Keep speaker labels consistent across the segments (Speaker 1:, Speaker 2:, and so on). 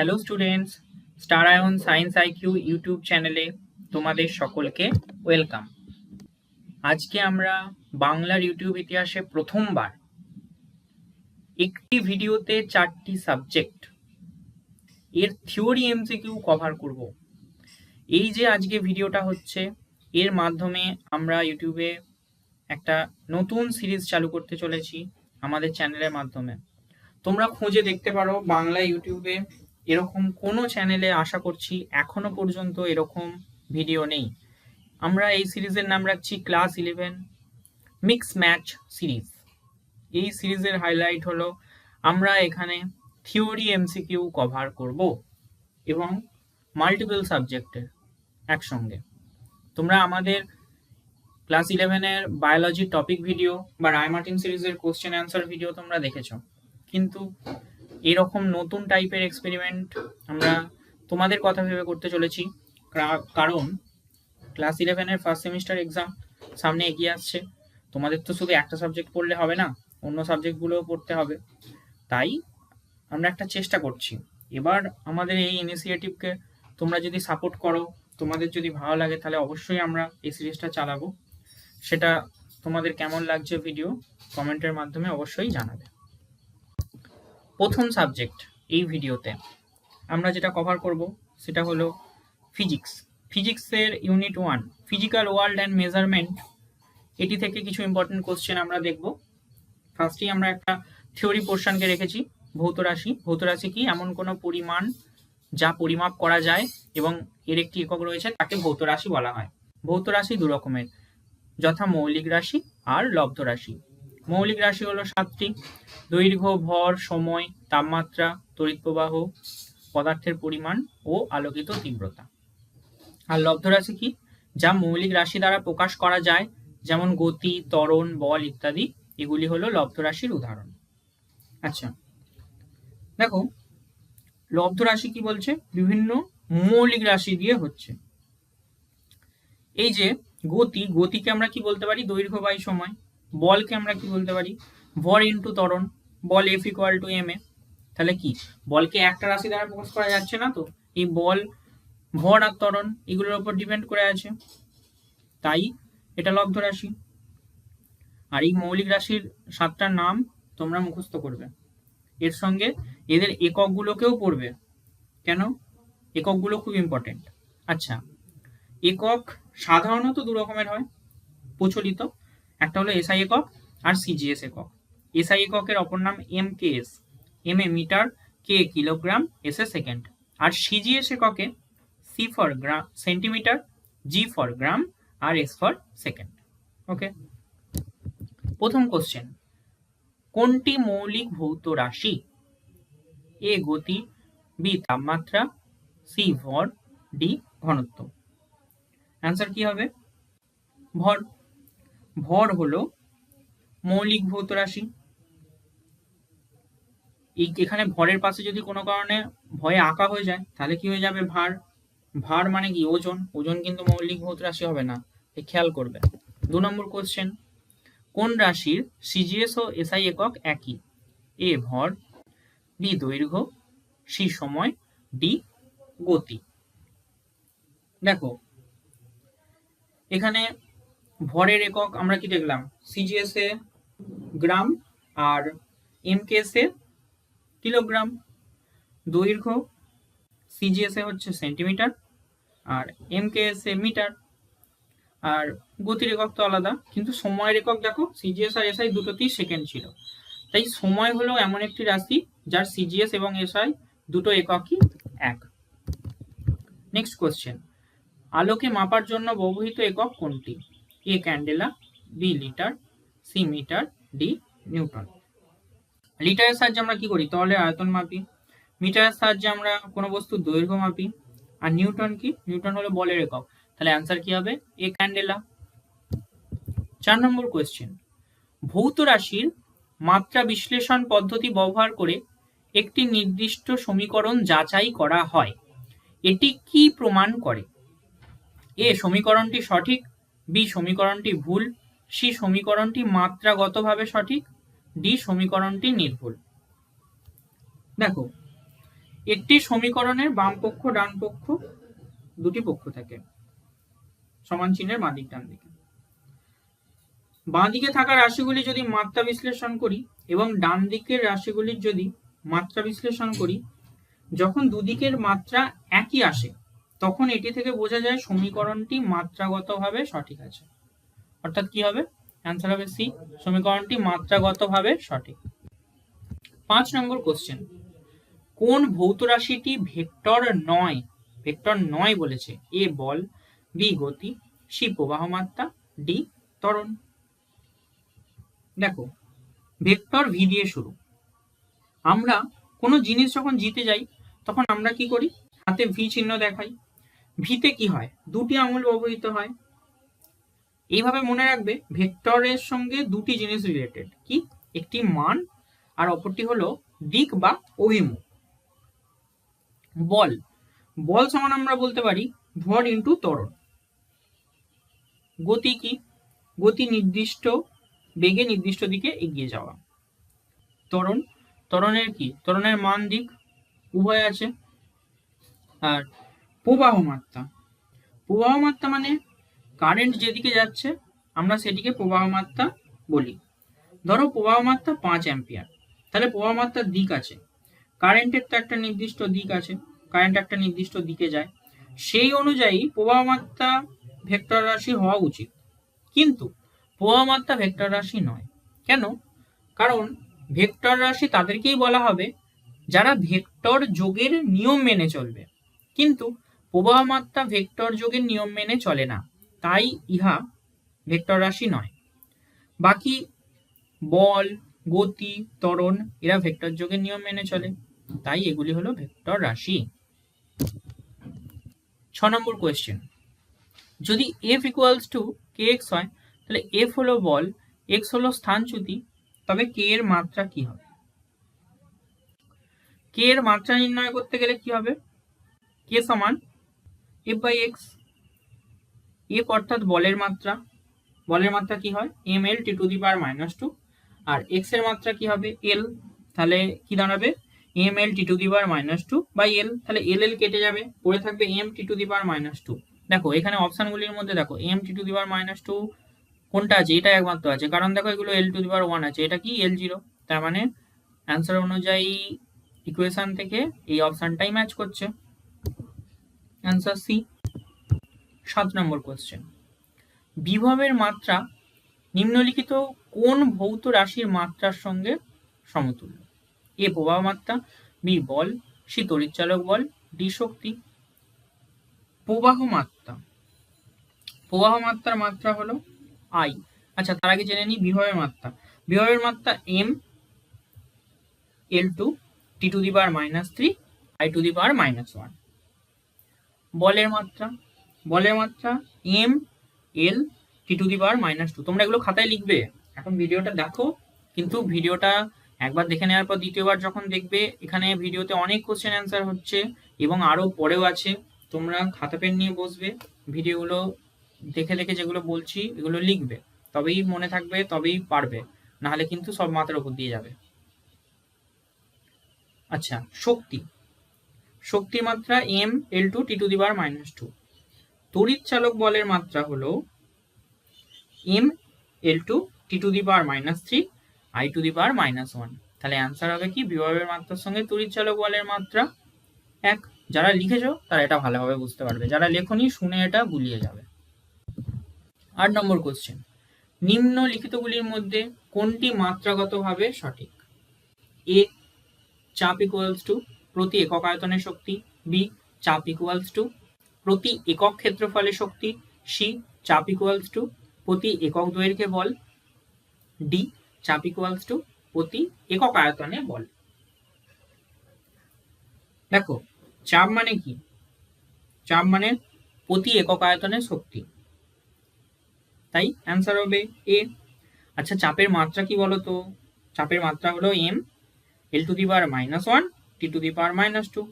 Speaker 1: Hello students, star ion science IQ YouTube চ্যানেলে তোমাদের সকলকে ওয়েলকাম। আজকে আমরা বাংলার ইউটিউব ইতিহাসে প্রথমবার একটি ভিডিওতে চারটি সাবজেক্ট এর থিওরি এমসিকিউ কভার করব। এই যে আজকে ভিডিওটা হচ্ছে, এর মাধ্যমে আমরা ইউটিউবে একটা নতুন সিরিজ চালু করতে চলেছি আমাদের চ্যানেলের মাধ্যমে। তোমরা খুঁজে দেখতে পারো বাংলা ইউটিউবে এরকম কোনো চ্যানেলে আশা করছি এখনও পর্যন্ত এরকম ভিডিও নেই। আমরা এই সিরিজের নাম রাখছি class eleven mix match series এই সিরিজের হাইলাইট হলো আমরা এখানে থিওরি এমসিকিউ কভার করব এবং মাল্টিপল সাবজেক্টের একসঙ্গে। তোমরা আমাদের ক্লাস ইলেভেনের বায়োলজি টপিক ভিডিও বা রায় মার্টিন সিরিজের কোশ্চেন অ্যান্সার ভিডিও তোমরা দেখেছ। কিন্তু এরকম নতুন টাইপের এক্সপেরিমেন্ট আমরা তোমাদের কথা ভেবে করতে চলেছি। কারণ ক্লাস ইলেভেনের ফার্স্ট সেমিস্টার এক্সাম সামনে এগিয়ে আসছে। তোমাদের তো শুধু একটা সাবজেক্ট পড়লে হবে না, অন্য সাবজেক্টগুলোও পড়তে হবে। তাই আমরা একটা চেষ্টা করছি। এবার আমাদের এই ইনিশিয়েটিভকে তোমরা যদি সাপোর্ট করো, তোমাদের যদি ভালো লাগে তাহলে অবশ্যই আমরা এই সিরিজটা চালাবো। সেটা তোমাদের কেমন লাগছে ভিডিও কমেন্টের মাধ্যমে অবশ্যই জানাবে। প্রথম সাবজেক্ট এই ভিডিওতে আমরা যেটা কভার করব সেটা হলো ফিজিক্স ফিজিক্সের unit one physical world and measurement এটি থেকে কিছু ইম্পর্টেন্ট কোশ্চেন আমরা দেখব। ফার্স্টেই আমরা একটা থিওরি পোর্শনকে রেখেছি, ভৌত রাশি। ভৌত রাশি কি? এমন কোনো পরিমাণ যা পরিমাপ করা যায় এবং এর একটি একক রয়েছে, তাকে ভৌত রাশি বলা হয়। ভৌত রাশি দু রকমের, যথা মৌলিক রাশি আর লব্ধ রাশি। মৌলিক রাশি হলো সাতটি। দৈর্ঘ্য, ভর, সময়, তাপমাত্রা, তড়িৎ প্রবাহ, পদার্থের পরিমাণ ও আলোকিত তীব্রতা। আর লব্ধ রাশি কি? যা মৌলিক রাশি দ্বারা প্রকাশ করা যায়, যেমন গতি, ত্বরণ, বল ইত্যাদি। এগুলি হলো লব্ধ রাশির উদাহরণ। আচ্ছা দেখো, লব্ধ রাশি কি বলছে? বিভিন্ন মৌলিক রাশি দিয়ে হচ্ছে। এই যে গতি, গতিকে আমরা কি বলতে পারি? দৈর্ঘ্য বাই সময়। বলকে আমরা কি বলতে পারি? ভর ইন্টু ত্বরণ, বল F equal to M A তাহলে কি? বলকে একটা রাশি দ্বারা প্রকাশ করা যাচ্ছে না তো? এই বল, ভর আর ত্বরণ এগুলোর উপর ডিপেন্ড করে আছে। তাই এটা লব্ধ রাশি। আর এই মৌলিক রাশির সাতটার নাম তোমরা মুখস্থ করবে। এর সঙ্গে এদের এককগুলোকেও পড়বে। কেন? এককগুলো খুব ইম্পর্টেন্ট আচ্ছা একক সাধারণত দু রকমের হয়, প্রচলিত। একটা হলো এসআই একক আর সিজিএস একক। এসআই এককের অপর নাম এম কে এস এম এ মিটার কে কিলোগ্রাম এস এ সেকেন্ড। আর সিজিএস এককে C for gram centimetre G for gram R S for second okay প্রথম কোশ্চেন কোনটি মৌলিক ভৌত রাশি? এ গতি বি তাপমাত্রা সি ভর ডি ঘনত্ব। অ্যান্সার কি হবে? ভর। ভর হলো মৌলিক ভৌত রাশি। এখানে ভরের পাশে যদি কোনো কারণে ভয়ে আঁকা হয়ে যায়, তাহলে কি হয়ে যাবে ভার? ভার মানে কি? ওজন। ওজন কিন্তু মৌলিক ভৌত রাশি হবে না। খেয়াল করবে। দু নম্বর কোশ্চেন কোন রাশির সিজিএস ও এসআই একক একই? এ ভর বি দৈর্ঘ্য সি সময় ডি গতি। দেখো, এখানে ভরের একক আমরা কি দেখলাম? সিজিএস এ গ্রাম আর এমকেএস এ কিলোগ্রাম। দৈর্ঘ্য সিজিএস এ হচ্ছে সেন্টিমিটার আর এমকেএস এ মিটার। আর গতির একক তো আলাদা, কিন্তু সময়ের একক দেখো সিজিএস আর এসআই দুটোতেই সেকেন্ড ছিল। তাই সময় হলো এমন একটি রাশি যার সিজিএস এবং এসআই দুটো এককই এক। নেক্সট কোশ্চেন আলোকে মাপার জন্য ব্যবহৃত একক কোনটি? A candela B litre C metre D newton লিটারের সাহায্যে আমরা কি করি? তাহলে আয়তন মাপি। মিটারের সাহায্যে আমরা কোনো বস্তুর দৈর্ঘ্য মাপি। আর নিউটন কি? নিউটন হলো বলের একক। তাহলে অ্যান্সার কি হবে? এ ক্যান্ডেলা চার নম্বর কোয়েশ্চেন ভৌত রাশির মাত্রা বিশ্লেষণ পদ্ধতি ব্যবহার করে একটি নির্দিষ্ট সমীকরণ যাচাই করা হয়। এটি কি প্রমাণ করে? এ সমীকরণটি সঠিক বি সমীকরণটি ভুল, সি সমীকরণটি মাত্রাগতভাবে সঠিক, ডি সমীকরণটি নির্ভুল। দেখো, একটি সমীকরণের বাম পক্ষ, ডান পক্ষ, দুটি পক্ষ থাকে, সমান চিহ্নের বাঁ দিক, ডান দিকে। বাঁ দিকে থাকা রাশিগুলি যদি মাত্রা বিশ্লেষণ করি এবং ডান দিকের রাশিগুলির যদি মাত্রা বিশ্লেষণ করি, যখন দুদিকের মাত্রা একই আসে তখন এটি থেকে বোঝা যায় সমীকরণটি মাত্রাগতভাবে সঠিক আছে। অর্থাৎ কি হবে? অ্যান্সার হবে সি সমীকরণটি মাত্রাগতভাবে সঠিক। পাঁচ নম্বর কোশ্চেন কোন ভৌত রাশিটি ভেক্টর নয় ভেক্টর নয় বলেছে? এ বল বি গতি সি প্রবাহ মাত্রা ডি ত্বরণ। দেখো, ভেক্টর ভি দিয়ে শুরু। আমরা কোনো জিনিস যখন জিতে যাই, তখন আমরা কি করি? হাতে ভি চিহ্ন দেখাই। ভিতে কি হয়? দুটি আঙুল ব্যবহৃত হয়। এইভাবে মনে রাখবে, ভেক্টরের সঙ্গে দুটি জিনিস রিলেটেড কি? একটি মান আর অপরটি হলো দিক বা অভিমুখ। বল। বল সমান আমরা বলতে পারি ভর ইন্টু ত্বরণ। গতি কি? গতি নির্দিষ্ট, বেগে নির্দিষ্ট দিকে এগিয়ে যাওয়া। ত্বরণ। ত্বরণের কি? ত্বরণের মান দিক উভয় আছে। আর প্রবাহ মাত্রা প্রবাহ মাত্রা মানে কারেন্ট যেদিকে যাচ্ছে, আমরা সেটিকে প্রবাহ মাত্রা বলি। ধরো প্রবাহ মাত্রা পাঁচ অ্যাম্পিয়ার। তাহলে প্রবাহ মাত্রার দিক আছে। কারেন্টের তো একটা নির্দিষ্ট দিক আছে। কারেন্ট একটা নির্দিষ্ট দিকে যায়। সেই অনুযায়ী প্রবাহ মাত্রা ভেক্টর রাশি হওয়া উচিত। কিন্তু প্রবাহ মাত্রা ভেক্টর রাশি নয়। কেন? কারণ ভেক্টর রাশি তাদেরকেই বলা হবে যারা ভেক্টর যোগের নিয়ম মেনে চলবে। কিন্তু প্রবাহ মাত্রা ভেক্টর যোগের নিয়ম মেনে চলে না। তাই ইহা ভেক্টর রাশি নয়। বাকি বল, গতি, ত্বরণ এরা ভেক্টর যোগের নিয়ম মেনে চলে। তাই এগুলি হলো ভেক্টর রাশি। ছ নম্বর কোয়েশ্চেন যদি F equals to K X হয়, তাহলে এফ হলো বল এক্স হলো স্থানচ্যুতি তবে কে এর মাত্রা কি হবে? কে এর মাত্রা নির্ণয় করতে গেলে কি হবে? কে সমান এফ বাই এক্স এফ অর্থাৎ বলের মাত্রা। বলের মাত্রা কি হয়? M L T to the power minus two আর এক্সের মাত্রা কি হবে? এল তাহলে কি দাঁড়াবে? M L T to the power minus two by L তাহলে এল এল কেটে যাবে। পড়ে থাকবে M T to the power minus two দেখো, এখানে অপশনগুলির মধ্যে দেখো M T to the power minus two কোনটা আছে? এটা একমাত্র আছে। কারণ দেখো, এগুলো এল টু দি পাওয়ার ওয়ান আছে। এটা কি? এল জিরো তার মানে অ্যান্সার অনুযায়ী ইকুয়েশন থেকে এই অপশনটাই ম্যাচ করছে। অ্যান্সার সি সাত নম্বর কোশ্চেন বিভবের মাত্রা নিম্নলিখিত কোন ভৌত রাশির মাত্রার সঙ্গে সমতুল্য? এ প্রবাহ মাত্রা বি বল সি তড়িৎচালক বল ডি শক্তি। প্রবাহ মাত্রা। প্রবাহ মাত্রার মাত্রা হলো আই আচ্ছা তার আগে জেনে নিই বিভবের মাত্রা। বিভবের মাত্রা M L two T to the power minus three I to the power minus one বলের মাত্রা বলের মাত্রা M L T to the power minus two তোমরা এগুলো খাতায় লিখবে। এখন ভিডিওটা দেখো, কিন্তু ভিডিওটা একবার দেখে নেওয়ার পর দ্বিতীয়বার যখন দেখবে, এখানে ভিডিওতে অনেক কোশ্চেন অ্যান্সার হচ্ছে এবং আরও পরেও আছে। তোমরা খাতা পেন নিয়ে বসবে, ভিডিওগুলো দেখে দেখে যেগুলো বলছি, এগুলো লিখবে। তবেই মনে থাকবে, তবেই পারবে। নাহলে কিন্তু সব মাথার উপর দিয়ে যাবে। আচ্ছা শক্তি। শক্তির মাত্রা M L two T to the power minus two তড়িৎ চালক বলের মাত্রা হলো M L two T to the power minus three I to the power minus one তাহলে অ্যান্সার হবে কি? বিভবের মাত্রার সঙ্গে তড়িৎ চালক বলের মাত্রা এক। যারা লিখেছো, তারা এটা ভালোভাবে বুঝতে পারবে। যারা লেখনি, শুনে এটা গুলিয়ে যাবে। আট নম্বর কোশ্চেন নিম্নলিখিতগুলির মধ্যে কোনটি মাত্রাগতভাবে সঠিক? এ চাপ ইকুয়ালস টু প্রতি একক আয়তনের শক্তি বি চাপ ইকুয়ালস টু প্রতি একক ক্ষেত্রফলের শক্তি সি চাপ ইকুয়ালস টু প্রতি একক দৈর্ঘ্যে বল ডি চাপ ইকুয়ালস টু প্রতি একক আয়তনে বল। দেখো, চাপ মানে কি? চাপ মানে প্রতি একক আয়তনের শক্তি। তাই অ্যান্সার হবে এ আচ্ছা চাপের মাত্রা কি বলতো? চাপের মাত্রা হলো M L to the power minus one T to the power minus two.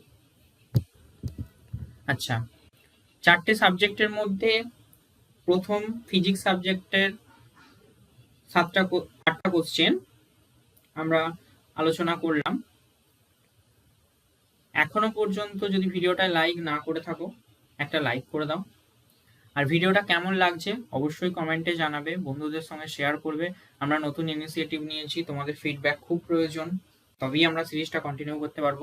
Speaker 1: আচ্ছা চারটে সাবজেক্টের মধ্যে প্রথম ফিজিক্স সাবজেক্টের সাতটা আটটা কোশ্চেন আমরা আলোচনা করলাম। এখনও পর্যন্ত যদি ভিডিওটা লাইক না করে থাকো, একটা লাইক করে দাও। আর ভিডিওটা কেমন লাগছে অবশ্যই কমেন্টে জানাবে, বন্ধুদের সঙ্গে শেয়ার করবে। আমরা নতুন ইনিশিয়েটিভ নিয়েছি, তোমাদের ফিডব্যাক খুব প্রয়োজন। তবেই আমরা সিরিজটা কন্টিনিউ করতে পারব।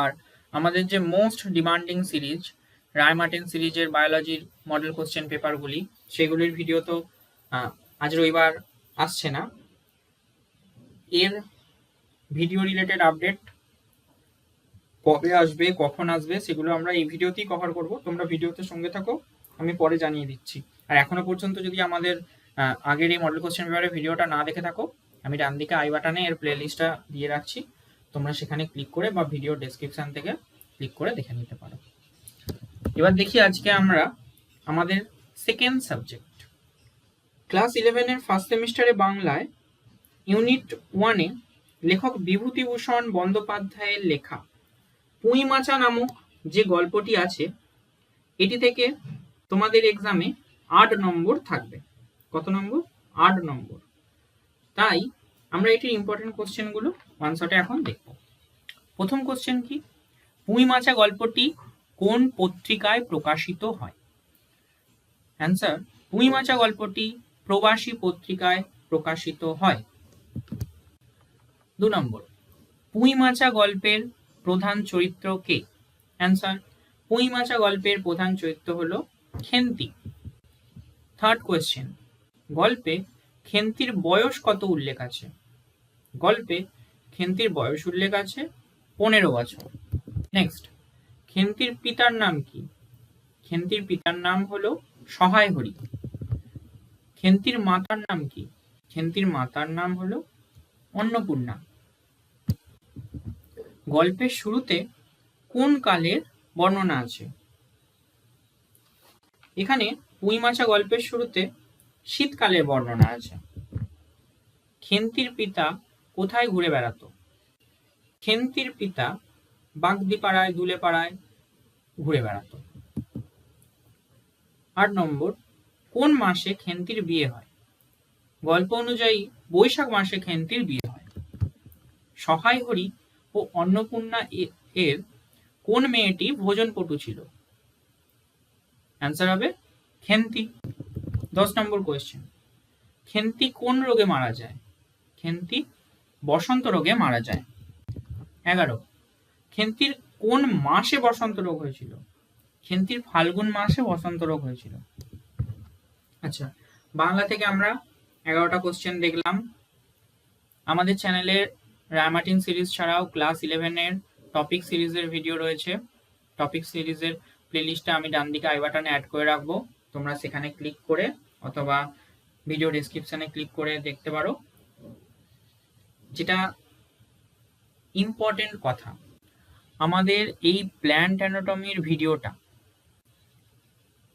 Speaker 1: আর আমাদের যে most demanding series, Ray Martin সিরিজের বায়োলজির মডেল কোশ্চেন পেপারগুলি সেগুলির ভিডিও তো আজ রবিবার আসছে না। এর ভিডিও রিলেটেড আপডেট কবে আসবে, কখন আসবে, সেগুলো আমরা এই ভিডিওতেই কভার করব। তোমরা ভিডিওতে সঙ্গে থাকো, আমি পরে জানিয়ে দিচ্ছি। আর এখনও পর্যন্ত যদি আমাদের আগের এই মডেল কোশ্চেন পেপারের ভিডিওটা না দেখে থাকো আমি ডান দিকে আই বাটনে এর প্লে লিস্টটা দিয়ে রাখছি। তোমরা সেখানে ক্লিক করে বা ভিডিও ডেসক্রিপশন থেকে ক্লিক করে দেখে নিতে পারো। এবার দেখি আজকে আমরা আমাদের সেকেন্ড সাবজেক্ট ক্লাস ইলেভেনের ফার্স্ট সেমিস্টারে বাংলায় ইউনিট ওয়ানে লেখক বিভূতিভূষণ বন্দ্যোপাধ্যায়ের লেখা পুঁই মাচা নামক যে গল্পটি আছে, এটি থেকে তোমাদের এক্সামে আট নম্বর থাকবে। কত নম্বর? আট নম্বর। তাই আমরা এটির ইম্পর্টেন্ট কোশ্চেনগুলো ওয়ান এখন দেখব। প্রথম কোশ্চেন কি? পুঁই মাচা গল্পটি কোন পত্রিকায় প্রকাশিত হয়? অ্যান্সার পুঁই মাচা গল্পটি প্রবাসী পত্রিকায় প্রকাশিত হয়। দু নম্বর, পুঁই মাচা গল্পের প্রধান চরিত্র কে? অ্যান্সার পুঁই মাচা গল্পের প্রধান চরিত্র হলো খেন্তি। থার্ড কোয়েশ্চেন গল্পে খেন্তির বয়স কত উল্লেখ আছে? গল্পে খেন্তির বয়স উল্লেখ আছে পনেরো বছর। নেক্সট খেন্তির পিতার নাম কি? খেন্তির পিতার নাম হলো সহায় হরি। খেন্তির মাতার নাম কি? খেন্তির মাতার নাম হলো অন্নপূর্ণা। গল্পের শুরুতে কোন কালের বর্ণনা আছে? এখানে পুঁইমাচা গল্পের শুরুতে শীতকালের বর্ণনা আছে। খেন্তির পিতা কোথায় ঘুরে বেড়াতো? খেন্তির পিতা বাগদিপাড়ায় দুলেপাড়ায় ঘুরে বেড়াতো। আট নম্বর, কোন মাসে খেন্তির বিয়ে হয়? গল্প অনুযায়ী বৈশাখ মাসে খেন্তির বিয়ে হয়। সহায় হরি ও অন্নপূর্ণা এর কোন মেয়েটি ভোজন ভোজনপটু ছিল? অ্যান্সার হবে, খেন্তি। দশ নম্বর কোয়েশ্চেন খেন্তি কোন রোগে মারা যায়? খেন্তি বসন্ত রোগে মারা যায়। এগারো। খেন্তির কোন মাসে বসন্ত রোগ হয়েছিল? খেন্তির ফাল্গুন মাসে বসন্ত রোগ হয়েছিল। আচ্ছা বাংলা থেকে আমরা এগারোটা কোশ্চেন দেখলাম। আমাদের চ্যানেলে রামাটিন সিরিজ ছাড়াও ক্লাস ইলেভেনের টপিক সিরিজের ভিডিও রয়েছে। টপিক সিরিজের প্লেলিস্টটা আমি ডান দিকে আই বাটনে অ্যাড করে রাখব। তোমরা সেখানে ক্লিক করে অথবা ভিডিও ডেসক্রিপশনে ক্লিক করে দেখতে পারো। যেটা ইম্পর্টেন্ট কথা, আমাদের এই প্ল্যান্ট অ্যানাটমির ভিডিওটা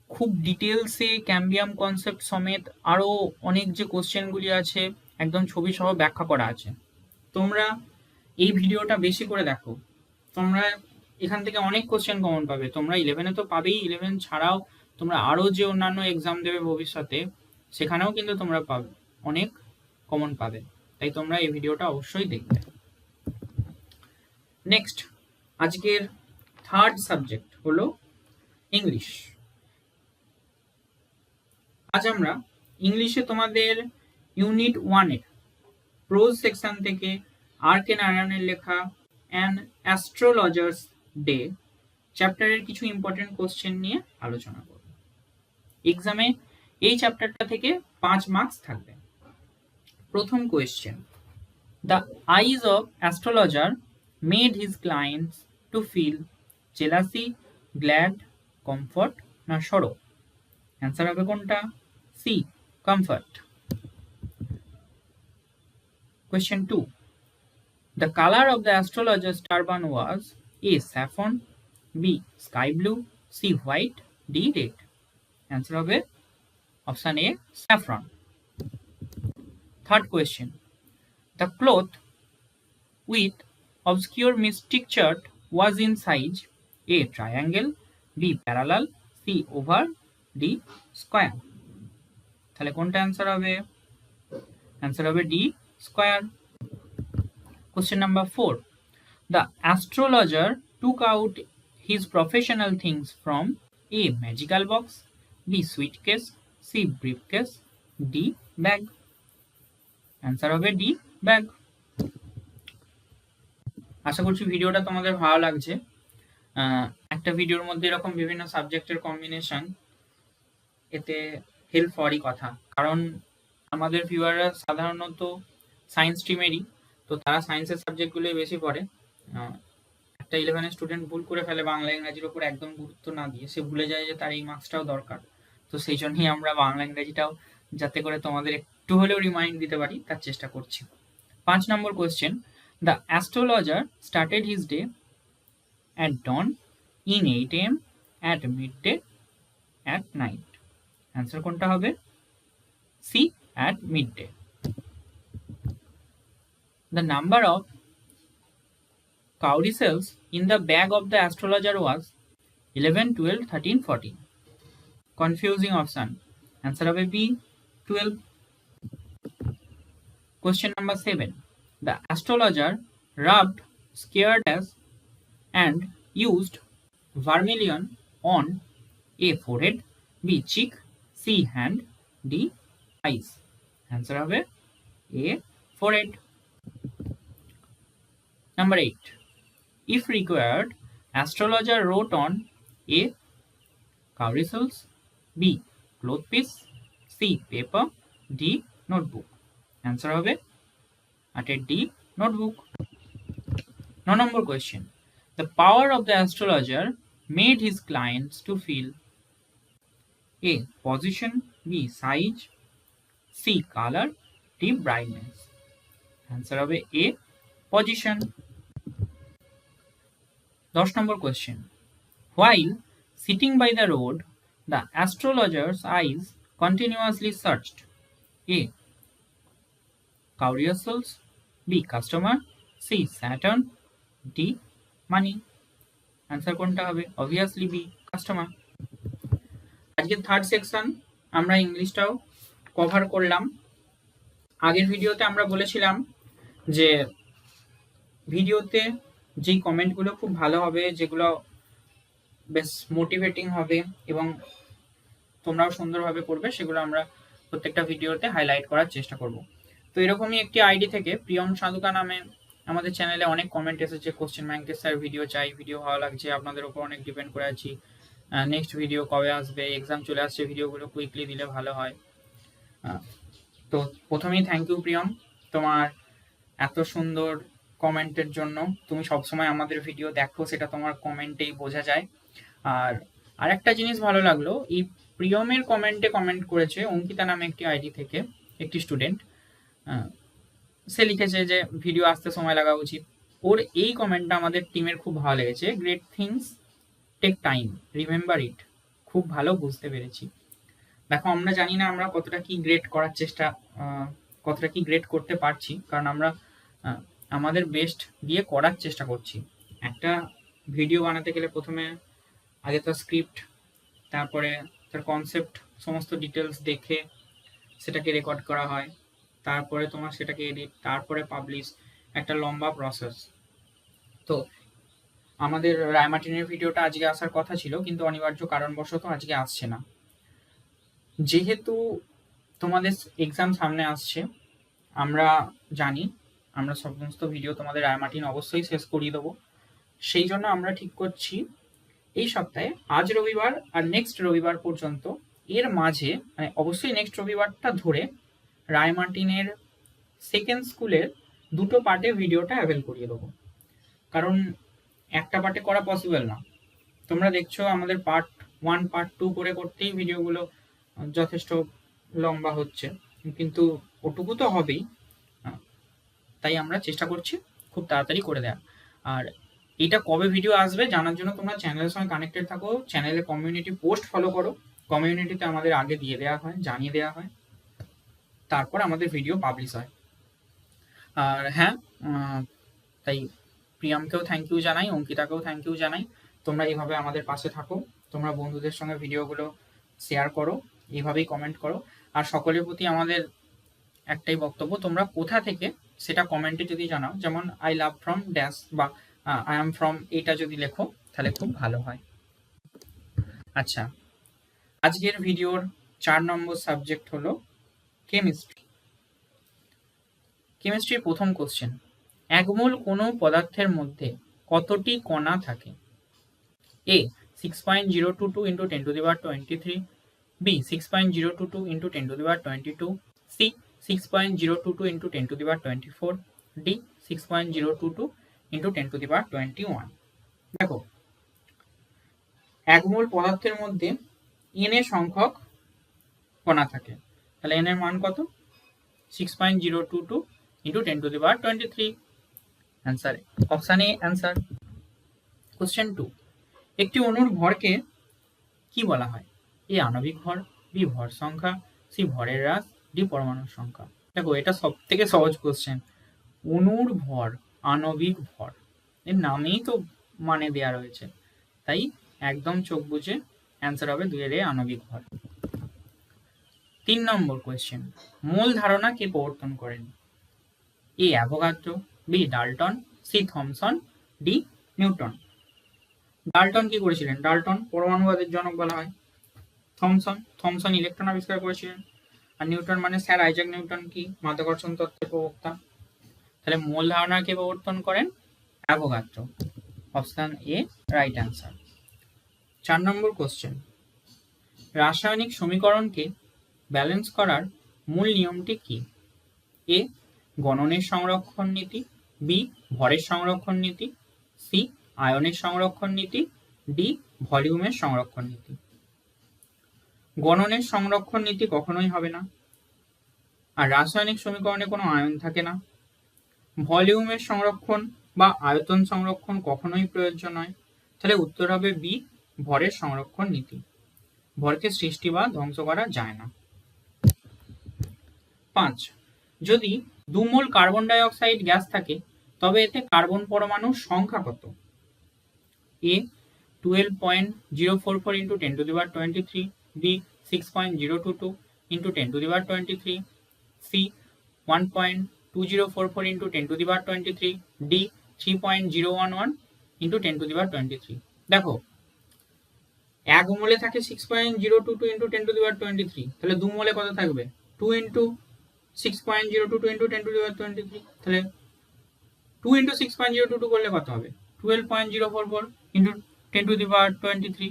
Speaker 1: খুব ডিটেলসে ক্যাম্বিয়াম কনসেপ্ট সমেত আরও অনেক যে কোশ্চেনগুলি আছে, একদম ছবি সহ ব্যাখ্যা করা আছে। তোমরা এই ভিডিওটা বেশি করে দেখো, তোমরা এখান থেকে অনেক কোশ্চেন কমন পাবে। তোমরা ইলেভেনে তো পাবেই ইলেভেন ছাড়াও তোমরা আরও যে অন্যান্য এক্সাম দেবে ভবিষ্যতে, সেখানেও কিন্তু তোমরা পাবে, অনেক কমন পাবে। তাই তোমরা এই ভিডিওটা অবশ্যই দেখবে। নেক্সট আজকের থার্ড সাবজেক্ট হলো ইংলিশ আজ আমরা ইংলিশে তোমাদের ইউনিট ওয়ানের প্রোজ সেকশন থেকে আর কে নারায়ণের লেখা অ্যান অ্যাস্ট্রোলজার্স ডে চ্যাপ্টারের কিছু ইম্পর্টেন্ট কোশ্চেন নিয়ে আলোচনা এক্সামে এই চ্যাপ্টারটা থেকে পাঁচ মার্কস থাকবে প্রথম question the eyes of astrologer made his clients to feel jealousy glad comfort না সরো অ্যান্সার হবে কোনটা C comfort Question 2. The color of the astrologer's turban was A. Saffron, B. Sky blue, C. White, D. Red. Of it option A. Saffron. Third question. The cloth with obscure mystic was in size A. Triangle, B. Parallel, C. Oval, D. Square. তাহলে কোনটা answer হবে answer হবে D square question number four The astrologer took out his professional things from A. Magical box, B. Suitcase, C. Briefcase, D. Bag. Answer হবে D bag আশা করছি ভিডিওটা তোমাদের ভালো লাগছে একটা ভিডিওর মধ্যে এরকম বিভিন্ন সাবজেক্টের কম্বিনেশন এতে হেল্প হওয়ারই কথা কারণ আমাদের ভিউয়াররা সাধারণত সায়েন্স স্ট্রিমেরই তো তারা সায়েন্সের সাবজেক্টগুলোই বেশি পড়ে একটা ইলেভেনের স্টুডেন্ট ভুল করে ফেলে বাংলা ইংরাজির উপর একদম গুরুত্ব না দিয়ে সে ভুলে যায় যে তার এই মার্কসটাও দরকার তো সেই জন্যই আমরা বাংলা ইংরাজিটাও যাতে করে তোমাদের একটু হলেও রিমাইন্ড দিতে পারি তার চেষ্টা করছি। পাঁচ নম্বর question the astrologer started his day at dawn in eight M at midday at night answer কোনটা হবে? C at midday the number of cowrie cells in the bag of the astrologer was 11, 12, 13, 14. Confusing option. Answer of A B 12. Question number 7. The astrologer rubbed scared as and used vermilion on A forehead, B cheek, C hand, D eyes. Answer of A A forehead. Number 8. If required, astrologer wrote on A. Cowrie B. Cloth piece, C. Paper, D. Notebook. Answer হবে a D. Notebook. No number question. The power of the astrologer made his clients to feel A. Position, B. Size, C. Color, D. Brightness. Answer হবে A. Position. দশ নম্বর question While sitting by the road, the astrologer's eyes continuously searched A. Cells, B. Customer, C. Saturn, D. Money. Answer কোনটা হবে obviously B customer আজকে third section আমরা ইংলিশটাও cover করলাম আগের ভিডিওতে আমরা বলেছিলাম যে ভিডিওতে যেই কমেন্টগুলো খুব ভালো হবে যেগুলো বেশ মোটিভেটিং হবে এবং তোমরাও সুন্দরভাবে করবে, সেগুলো আমরা প্রত্যেকটা ভিডিওতে হাইলাইট করার চেষ্টা করব। তো এরকমই একটি আইডি থেকে প্রিয়ম সাধুকা নামে আমাদের চ্যানেলে অনেক কমেন্ট এসেছে কোশ্চেন ব্যাংকের স্যার ভিডিও চাই ভিডিও ভালো লাগছে, আপনাদের উপর অনেক ডিপেন্ড করে আছি। নেক্সট ভিডিও কবে আসবে? এক্সাম চলে আসছে ভিডিওগুলো কুইকলি দিলে ভালো হয়। তো প্রথমেই থ্যাংক ইউ প্রিয়ম, তোমার এত সুন্দর কমেন্টের জন্য। তুমি সবসময় আমাদের ভিডিও দেখো, সেটা তোমার কমেন্টেই বোঝা যায়। আর আরেকটা জিনিস ভালো লাগল, এই প্রিয়মের কমেন্টে কমেন্ট করেছে, অঙ্কিতা নামে একটি আইডি থেকে, একটি স্টুডেন্ট সে লিখেছে যে, ভিডিও আসতে সময় লাগা উচিত। ওর এই কমেন্টটা আমাদের টিমের খুব ভালো লেগেছে। Great things take time remember it খুব ভালো, বুঝতে পেরেছি। দেখো, আমরা জানি না আমরা কতটা কি গ্রেড করার চেষ্টা কতটা কি গ্রেড করতে পারছি, কারণ আমরা আমাদের বেস্ট দিয়ে করার চেষ্টা করছি। একটা ভিডিও বানাতে গেলে প্রথমে আগে তো স্ক্রিপ্ট তারপরে তার কনসেপ্ট সমস্ত ডিটেলস দেখে সেটাকে রেকর্ড করা হয়। তারপরে তোমার সেটাকে এডিট তারপরে পাবলিশ একটা লম্বা প্রসেস তো আমাদের রায়মার্টিনের ভিডিওটা আজকে আসার কথা ছিল, কিন্তু অনিবার্য কারণবশত আজকে আসছে না। যেহেতু তোমাদের এক্সাম সামনে আসছে, আমরা জানি, আমরা সমস্ত ভিডিও তোমাদের রায়মার্টিন অবশ্যই শেষ করিয়ে দেবো। সেই জন্য আমরা ঠিক করছি এই সপ্তাহে, আজ রবিবার আর নেক্সট রবিবার পর্যন্ত এর মাঝে মানে অবশ্যই নেক্সট রবিবারটা ধরে রায়মার্টিনের সেকেন্ড স্কুলের দুটো পার্টে ভিডিওটা অ্যাভেল করিয়ে দেবো। কারণ একটা পার্টে করা পসিবল না। তোমরা দেখছ আমাদের পার্ট ওয়ান পার্ট টু করে করতেই ভিডিওগুলো যথেষ্ট লম্বা হচ্ছে। কিন্তু ওটুকু তো হবেই। তাই আমরা চেষ্টা করছি খুব তাড়াতাড়ি করে দেওয়ার। আর এটা কবে ভিডিও আসবে জানার জন্য তোমরা চ্যানেলের সঙ্গে কানেক্টেড থাকো। চ্যানেলে কমিউনিটি পোস্ট ফলো করো। কমিউনিটিতে আমাদের আগে দিয়ে দেওয়া হয়, জানিয়ে দেওয়া হয়। তারপর আমাদের ভিডিও পাবলিশ হয়। আর হ্যাঁ তাই প্রিয়ামকেও থ্যাংক ইউ জানাই, অঙ্কিতাকেও থ্যাংক ইউ জানাই। তোমরা এইভাবে আমাদের পাশে থাকো। তোমরা বন্ধুদের সঙ্গে ভিডিওগুলো শেয়ার করো, এইভাবেই কমেন্ট করো। আর সকলের প্রতি আমাদের একটাই বক্তব্য, তোমরা কোথা থেকে সেটা কমেন্টে যদি জানাও, যেমন আই লাভ ফ্রম ড্যাশ বা আই এম ফ্রম এটা যদি লেখো, তাহলে খুব ভালো হয়। আচ্ছা আজকের ভিডিওর চার নম্বর সাবজেক্ট হলো কেমিস্ট্রি কেমিস্ট্রির প্রথম কোশ্চেন একমূল কোনো পদার্থের মধ্যে কতটি কণা থাকে? A six point zero two two into ten to the power twenty three B six point zero two two into ten to the power twenty two C six point zero two two into ten to the power twenty four D six point zero two two into ten to the power twenty one দেখো, একমূল পদার্থের মধ্যে N এর সংখ্যক কণা থাকে। তাহলে N এর মান কত? Six point zero two two into ten to the power twenty three answer option A answer question two একটি অণুর ভরকে কি বলা হয়? এ আণবিক ভর বি ভর সংখ্যা সি ভরের হ্রাস ডি পরমাণুর সংখ্যা। দেখো, এটা সব থেকে সহজ কোশ্চেন অণুর ভর আণবিক ভর। এর নামেই তো মানে দেয়া রয়েছে। তাই একদম চোখ বুঝে অ্যান্সার হবে দুয়ের এ আণবিক ভর। তিন নম্বর কোয়েশ্চেন মূল ধারণা কে প্রবর্তন করেন? A Avogadro B Dalton, C Thomson, D Newton. Dalton কি করেছিলেন? ডাল্টন পরমাণুবাদের জনক বলা হয়। থমসন থমসন ইলেকট্রন আবিষ্কার করেছিলেন। আর নিউটন মানে স্যার আইজাক নিউটন কি? মাধ্যাকর্ষণ তত্ত্বের প্রবক্তা। তাহলে মূল ধারণা কে প্রবর্তন করেন? Avogadro option A right answer চার নম্বর কোশ্চেন রাসায়নিক সমীকরণকে ব্যালেন্স করার মূল নিয়মটি কি? এ, গণনের সংরক্ষণ নীতি বি ভরের সংরক্ষণ নীতি সি আয়নের সংরক্ষণ নীতি ডি ভলিউমের সংরক্ষণ নীতি। গণনের সংরক্ষণ নীতি কখনোই হবে না। আর রাসায়নিক সমীকরণে কোনো আয়ন থাকে না। ভলিউমের সংরক্ষণ বা আয়তন সংরক্ষণ কখনোই প্রয়োজ্য নয়। তাহলে উত্তর হবে বি ভরের সংরক্ষণ নীতি। ভরকে সৃষ্টি বা ধ্বংস করা যায় না। পাঁচ, যদি দুমোল কার্বন ডাই অক্সাইড গ্যাস থাকে, তবে এতে কার্বন পরমাণুর সংখ্যা কত? A twelve point zero four four into ten to the power twenty three B six point zero two two into ten to the power twenty three C one point two zero four four into ten to the power twenty three D three point zero one one into ten to the power twenty three দেখো, এক মোলে থাকে six point zero two two into ten to the power twenty তাহলে দু মোলে কত থাকবে? Two into six point zero two two into ten twenty three তাহলে two into six point zero two two করলে কত হবে? Twelve point zero four four into ten to the power twenty three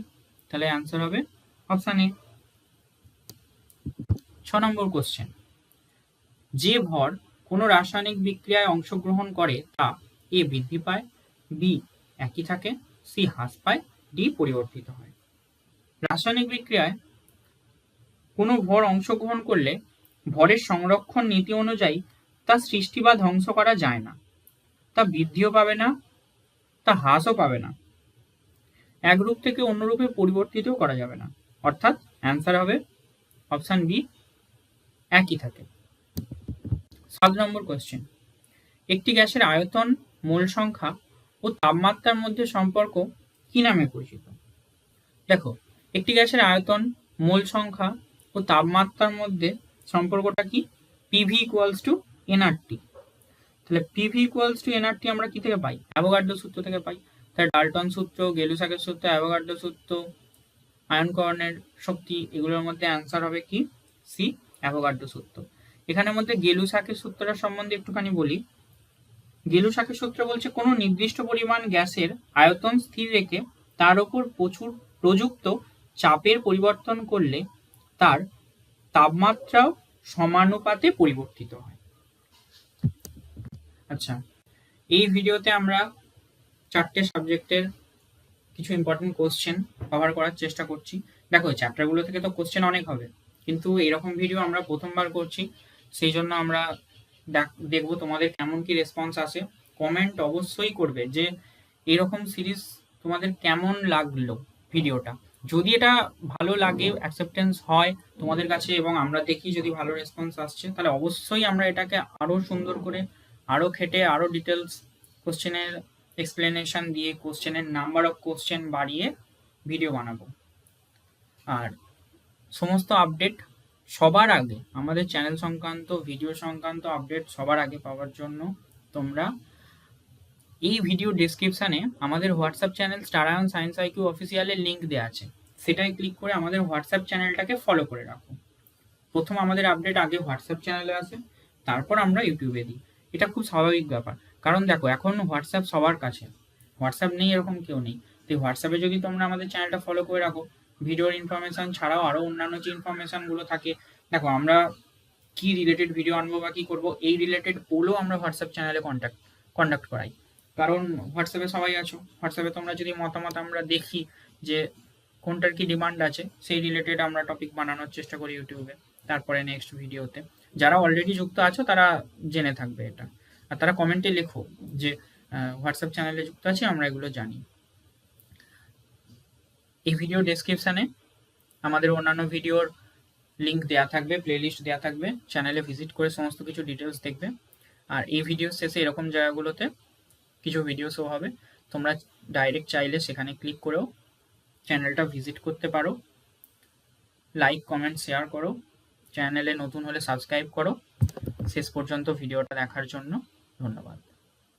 Speaker 1: তাহলে অ্যান্সার হবে option A ছ number question যে ভর কোনো রাসায়নিক বিক্রিয়ায় অংশগ্রহণ করে তা এ বৃদ্ধি পায়, বি একই থাকে, সি হ্রাস পায়, ডি পরিবর্তিত হয়। রাসায়নিক বিক্রিয়ায় কোনো ভর অংশগ্রহণ করলে ভরের সংরক্ষণ নীতি অনুযায়ী তা সৃষ্টি বা ধ্বংস করা যায় না। তা বৃদ্ধিও পাবে না, তা হ্রাসও পাবে না। এক রূপ থেকে অন্য রূপে পরিবর্তিতও করা যাবে না। অর্থাৎ অ্যান্সার হবে অপশান বি একই থাকে। সাত নম্বর কোশ্চেন একটি গ্যাসের আয়তন, মোল সংখ্যা ও তাপমাত্রার মধ্যে সম্পর্ক কি নামে পরিচিত? দেখো, একটি গ্যাসের আয়তন, মোল সংখ্যা ও তাপমাত্রার মধ্যে সম্পর্কটা কি? পিভি ইকুয়ালস টু এনআরটি তাহলে পিভি ইকুয়ালস টু এনআরটি আমরা কি থেকে পাই? অ্যাভোগাড্রো সূত্র থেকে পাই। তাহলে ডাল্টন সূত্র গেলুসাকের সূত্র অ্যাভোগাড্রো সূত্র আয়নকরণের শক্তি, এগুলোর মধ্যে অ্যান্সার হবে কি? সি অ্যাভোগাড্রো সূত্র। এখানের মধ্যে গেলুসাকের সূত্রটা সম্বন্ধে একটুখানি বলি। গেলুসাকের সূত্র বলছে, কোনো নির্দিষ্ট পরিমাণ গ্যাসের আয়তন স্থির রেখে তার উপর প্রচুর প্রযুক্ত চাপের পরিবর্তন করলে তার তাপমাত্রাও সমানুপাতে পরিবর্তিত হয়। আচ্ছা এই ভিডিওতে আমরা চারটে সাবজেক্টের কিছু ইম্পর্টেন্ট কোশ্চেন কভার করার চেষ্টা করছি। দেখো চ্যাপ্টারগুলো থেকে তো কোশ্চেন অনেক হবে, কিন্তু এরকম ভিডিও আমরা প্রথমবার করছি। সেই জন্য আমরা দেখব তোমাদের কেমন কি রেসপন্স আসে। কমেন্ট অবশ্যই করবে যে, এরকম সিরিজ তোমাদের কেমন লাগল ভিডিওটা যদি এটা ভালো লাগে অ্যাকসেপ্টেন্স হয় তোমাদের কাছে এবং আমরা দেখি যদি ভালো রেসপন্স আসছে, তাহলে অবশ্যই আমরা এটাকে আরও সুন্দর করে আরও খেটে আরও ডিটেলস কোশ্চেনের এক্সপ্লেনেশন দিয়ে কোশ্চেনের নাম্বার অফ কোশ্চেন বাড়িয়ে ভিডিও বানাবো। আর সমস্ত আপডেট সবার আগে, আমাদের চ্যানেল সংক্রান্ত ভিডিও সংক্রান্ত আপডেট সবার আগে পাওয়ার জন্য তোমরা এই ভিডিও ডেসক্রিপশানে আমাদের WhatsApp channel star ion science IQ অফিসিয়ালের link দেওয়া আছে। সেটাই ক্লিক করে আমাদের হোয়াটসঅ্যাপ চ্যানেলটাকে ফলো করে রাখো। প্রথম আমাদের আপডেট আগে হোয়াটসঅ্যাপ চ্যানেলে আসে, তারপর আমরা ইউটিউবে দিই। এটা খুব স্বাভাবিক ব্যাপার। কারণ দেখো, এখন হোয়াটসঅ্যাপ সবার কাছে। হোয়াটসঅ্যাপ নেই, এরকম কেউ নেই। তো হোয়াটসঅ্যাপে যদি তোমরা আমাদের চ্যানেলটা ফলো করে রাখো ভিডিওর ইনফরমেশন ছাড়াও আরও অন্যান্য যে ইনফরমেশনগুলো থাকে, দেখো আমরা কি রিলেটেড ভিডিও আনব বা কি করব, এই রিলেটেড পোলও আমরা হোয়াটসঅ্যাপ চ্যানেলে কন্ট্যাক্ট কন্ডাক্ট করাই। কারণ হোয়াটসঅ্যাপে সবাই আছো হোয়াটসঅ্যাপে তোমরা যদি মতামত আমরা দেখি যে কোনটার কি ডিমান্ড আছে, সেই রিলেটেড আমরা টপিক বানানোর চেষ্টা করি ইউটিউবে তারপরে নেক্সট ভিডিওতে যারা অলরেডি যুক্ত আছো, তারা জেনে থাকবে এটা। আর তারা কমেন্টে লেখো যে হোয়াটসঅ্যাপ চ্যানেলে যুক্ত আছে, আমরা এগুলো জানি। এই ভিডিও ডেসক্রিপশানে আমাদের অন্যান্য ভিডিওর লিঙ্ক দেওয়া থাকবে প্লেলিস্ট দেওয়া থাকবে চ্যানেলে ভিজিট করে সমস্ত কিছু ডিটেলস দেখবে। আর এই ভিডিও শেষে এরকম জায়গাগুলোতে কিছু ভিডিও শো হবে। তোমরা ডাইরেক্ট চাইলে সেখানে ক্লিক করেও চ্যানেলটা ভিজিট করতে পারো। লাইক কমেন্ট শেয়ার করো। চ্যানেলে নতুন হলে সাবস্ক্রাইব করো। শেষ পর্যন্ত ভিডিওটা দেখার জন্য ধন্যবাদ।